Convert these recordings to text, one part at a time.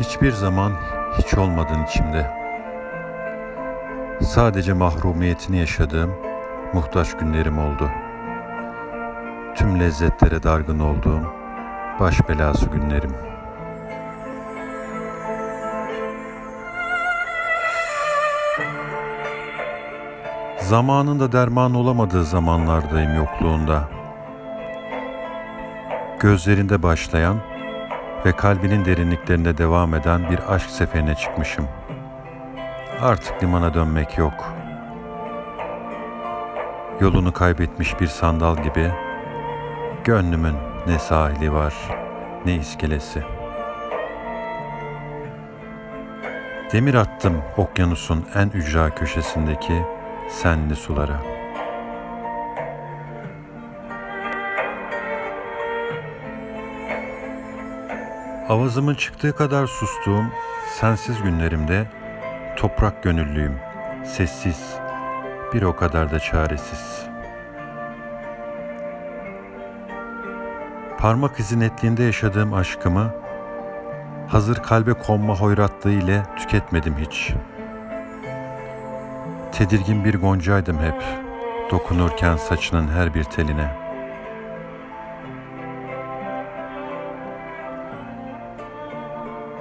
Hiçbir zaman hiç olmadın içimde. Sadece mahrumiyetini yaşadığım muhtaç günlerim oldu. Tüm lezzetlere dargın olduğum baş belası günlerim. Zamanında derman olamadığı zamanlardayım yokluğunda. Gözlerinde başlayan ve kalbinin derinliklerinde devam eden bir aşk seferine çıkmışım. Artık limana dönmek yok. Yolunu kaybetmiş bir sandal gibi gönlümün ne sahili var ne iskelesi. Demir attım okyanusun en ücra köşesindeki senli sulara. Avazımın çıktığı kadar sustuğum sensiz günlerimde toprak gönüllüyüm, sessiz, bir o kadar da çaresiz. Parmak izi netliğinde yaşadığım aşkımı hazır kalbe konma hoyratlığı ile tüketmedim hiç. Tedirgin bir goncaydım hep, dokunurken saçının her bir teline.''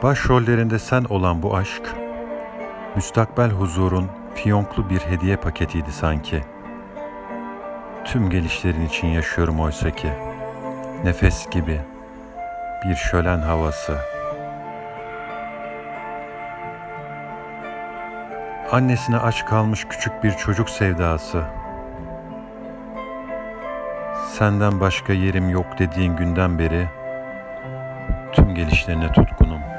Başrollerinde sen olan bu aşk, müstakbel huzurun fiyonklu bir hediye paketiydi sanki. Tüm gelişlerin için yaşıyorum oysa ki. Nefes gibi, bir şölen havası. Annesine aç kalmış küçük bir çocuk sevdası. Senden başka yerim yok dediğin günden beri tüm gelişlerine tutkunum.